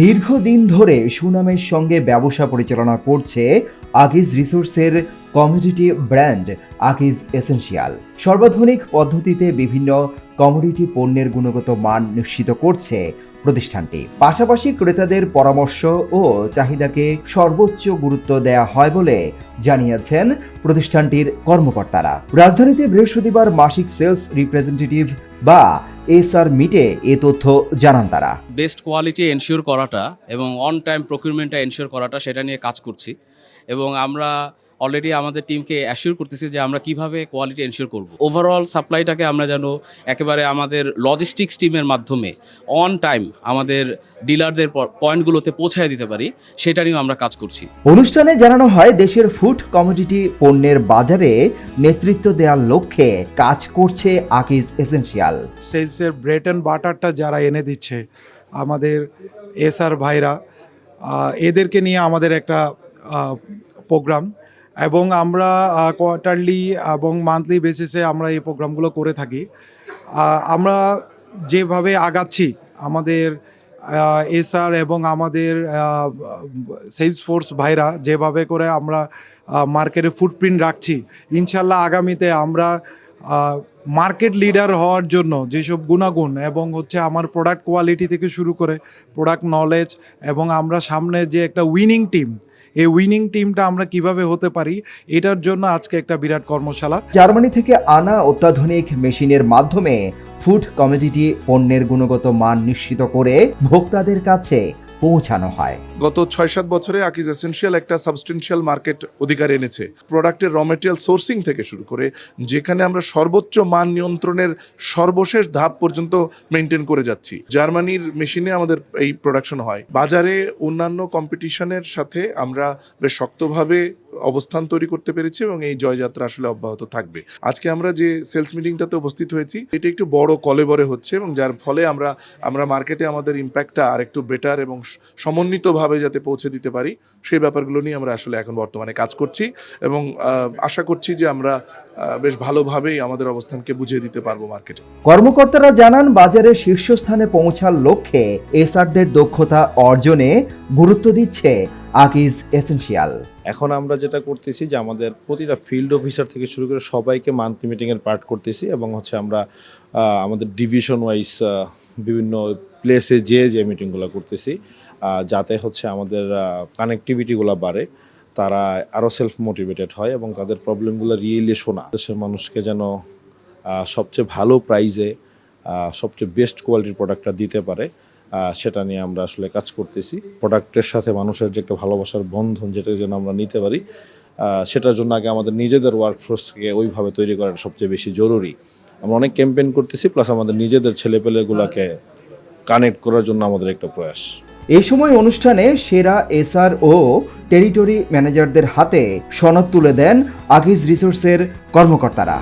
দীর্ঘদিন ধরে সুনামের সঙ্গে ব্যবসা পরিচালনা করছে আকিজ রিসোর্সের কমোডিটি ব্র্যান্ড আকিজ এসেনশিয়াল। সর্বাধুনিক পদ্ধতিতে বিভিন্ন কমোডিটি পণ্যের গুণগত মান নিশ্চিত করছে প্রতিষ্ঠানটি। পাশাপাশি ক্রেতাদের পরামর্শ ও চাহিদাকে সর্বোচ্চ গুরুত্ব দেয়া হয় বলে জানিয়েছেন প্রতিষ্ঠানটির কর্মকর্তারা। রাজধানীতে বৃহস্পতিবার মাসিক সেলস রিপ্রেজেন্টেটিভ বা এসআর মিটে এ তথ্য জানান তারা। বেস্ট কোয়ালিটি এনশিওর করাটা এবং অন টাইম প্রকিউরমেন্টটা এনশিওর করাটা সেটা নিয়ে কাজ করছি। এবং আমরা অলরেডি আমাদের টিমকে অ্যাসিওর করতেছি যে আমরা কীভাবে কোয়ালিটি এনশিওর করব। ওভারঅল সাপ্লাইটাকে আমরা যেন একেবারে আমাদের লজিস্টিক্স টিমের মাধ্যমে অন টাইম আমাদের ডিলারদের পয়েন্টগুলোতে পৌঁছায় দিতে পারি সেটা নিয়েও আমরা কাজ করছি। অনুষ্ঠানে জানানো হয় দেশের ফুড কমোডিটি পণ্যের বাজারে নেতৃত্ব দেওয়ার লক্ষ্যে কাজ করছে আকিজ এসেনশিয়াল সেলসের ব্রেড অ্যান্ড বাটারটা যারা এনে দিচ্ছে আমাদের এসআর ভাইরা এদেরকে নিয়ে আমাদের একটা প্রোগ্রাম এবং আমরা কোয়ার্টারলি এবং মান্থলি বেসিসে আমরা এই প্রোগ্রামগুলো করে থাকি। আমরা যেভাবে আগাচ্ছি, আমাদের এসআর এবং আমাদের সেলস ফোর্স ভাইরা যেভাবে করে আমরা মার্কেটে ফুটপ্রিন্ট রাখছি, ইনশাল্লাহ আগামীতে আমরা মার্কেট লিডার হওয়ার জন্য যেসব গুণাগুণ এবং হচ্ছে আমার প্রোডাক্ট কোয়ালিটি থেকে শুরু করে প্রোডাক্ট নলেজ এবং আমরা সামনে যে একটা উইনিং টিম এই উইনিং টিমটা আমরা কীভাবে হতে পারি, এটার জন্য আজকে একটা বিরাট কর্মশালা। জার্মানি থেকে আনা অত্যাধুনিক মেশিনের মাধ্যমে ফুড কমোডিটি পণ্যের গুণগত মান নিশ্চিত করে ভোক্তাদের কাছে পৌঁছানো হয়। গত ছয় সাত বছরে আকিজ এসেন্সিয়াল একটা সাবস্টেন্সিয়াল মার্কেট অধিকার এনেছে। প্রোডাক্টের র মেটেরিয়াল সোর্সিং থেকে শুরু করে, যেখানে আমরা সর্বোচ্চ মান নিয়ন্ত্রণের সর্বশেষ ধাপ পর্যন্ত মেনটেন করে যাচ্ছি। জার্মানির মেশিনে আমাদের এই প্রোডাকশন হয়। বাজারে অন্যান্য কম্পিটিশনের সাথে আমরা বেশ শক্তভাবে অবস্থান তৈরি করতে পেরেছি এবং এই জয়যাত্রা আসলে অব্যাহত থাকবে। আজকে আমরা যে সেলস মিটিংটাতে উপস্থিত হয়েছি, এটা একটু বড় কলেবরে হচ্ছে এবং যার ফলে আমরা আমরা মার্কেটে আমাদের ইম্প্যাক্টটা আর একটু বেটার এবং সমন্বিতভাবে যাতে পৌঁছে দিতে পারি সেই ব্যাপারগুলো নিয়ে আমরা আসলে এখন বর্তমানে কাজ করছি এবং আশা করছি যে আমরা বেশ ভালোভাবেই আমাদের অবস্থানকে বুঝিয়ে দিতে পারব মার্কেটে কর্মকর্তারা জানান, বাজারে শীর্ষস্থানে পৌঁছার লক্ষ্যে এসআরদের দক্ষতা অর্জনে গুরুত্ব দিচ্ছে আকিজ এসেনশিয়াল। এখন আমরা যেটা করতেছি যে আমাদের প্রতিটা ফিল্ড অফিসার থেকে শুরু করে সবাইকে মান্থলি মিটিংয়ের পার্ট করতেছি এবং হচ্ছে আমরা আমাদের ডিভিশন ওয়াইজ বিভিন্ন প্লেসে যে যে মিটিংগুলো করতেছি যাতে হচ্ছে আমাদের কানেক্টিভিটিগুলো বাড়ে, তারা আরও সেলফ মোটিভেটেড হয় এবং তাদের প্রবলেমগুলো রিয়েলি শোনা। দেশের মানুষকে যেন সবচেয়ে ভালো প্রাইজে সবচেয়ে বেস্ট কোয়ালিটির প্রোডাক্টটা দিতে পারে সেটা নিয়ে আমরা আসলে কাজ করতেছি। প্রোডাক্টের সাথে মানুষের যে একটা ভালোবাসার বন্ধন যেটা যেন আমরা নিতে পারি সেটার জন্য আগে আমাদের নিজেদের ওয়ার্কফোর্সকে ওইভাবে তৈরি করাটা সবচেয়ে বেশি জরুরি। আমরা অনেক ক্যাম্পেইন করতেছি প্লাস আমাদের নিজেদের ছেলেপেলেগুলোকে কানেক্ট করার জন্য আমাদের একটা প্রয়াস। এই সময় অনুষ্ঠানে সেরা এসআর ও টেরিটরি ম্যানেজারদের হাতে সনদ তুলে দেন আকিজ রিসোর্সের কর্মকর্তারা।